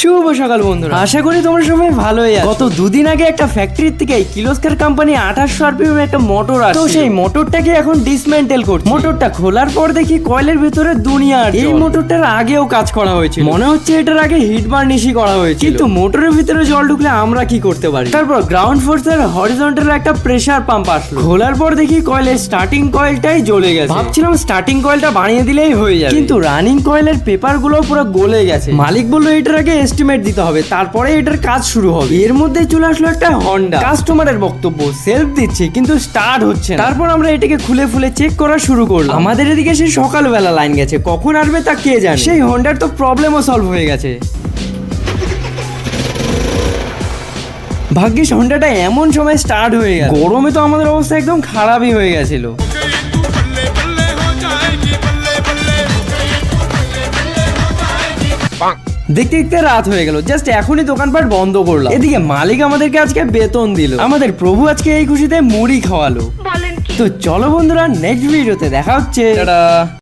শুভ সকাল বন্ধুরা। আশা করি তোমরা সবাই ভালোই আছো। গত দুদিন আগে একটা ফ্যাক্টরির থেকে কিলোস্কার কোম্পানি আঠাশশো আরপিএম একটা মোটর আসে তো সেই মোটরটাকে এখন ডিসমেন্টেল করছে। মোটরটা খোলার পর দেখি কয়েলের ভিতরে দুনিয়া আর এই মোটরটার আগেও কাজ করা হয়েছিল। মনে হচ্ছে এটার আগে হিট বার্নিশই করা হয়েছিল। কিন্তু মোটরের ভিতরে জল ঢুকলে আমরা কি করতে পারি? তারপর গ্রাউন্ড ফোর্সের হরিজন্টাল একটা প্রেসার পাম্প আসলো। খোলার পর দেখি কয়েলের স্টার্টিং কয়েলটাই জ্বলে গেছে। ভাবছিলাম স্টার্টিং কয়েলটা বানিয়ে দিলেই হয়ে যাবে। কিন্তু রানিং কয়েলের পেপারগুলো পুরো গলে গেছে। মালিক বলল এটার আগে এস্টিমেট দিতে হবে, তারপরে এটার কাজ শুরু হবে। এর মধ্যে চলে আসলো একটা হন্ডা কাস্টমারের বক্তব্য সেলফ দিচ্ছে, কিন্তু স্টার্ট হচ্ছে। তারপর আমরা এটাকে খুলে ফুলে চেক করা শুরু করলাম। আমাদের এদিকে সেই সকালবেলা লাইন গেছে, কখন আসবে তা কে জানে? সেই হন্ডার তো প্রবলেমও সলভ হয়ে গেছে। ভাগ্যিস হন্ডাটা এমন সময় স্টার্ট হয়ে গেল। গরমে তো আমাদের অবস্থা একদম খারাপই হয়ে গেছিল। দেখতে দেখতে রাত হয়ে গেল। জাস্ট এখনই দোকানপাট বন্ধ করলাম। এদিকে মালিক আমাদেরকে আজকে বেতন দিল। আমাদের প্রভু আজকে এই খুশিতে মুড়ি খাওয়ালো। তো চলো বন্ধুরা নেক্সট ভিডিওতে দেখা হচ্ছে।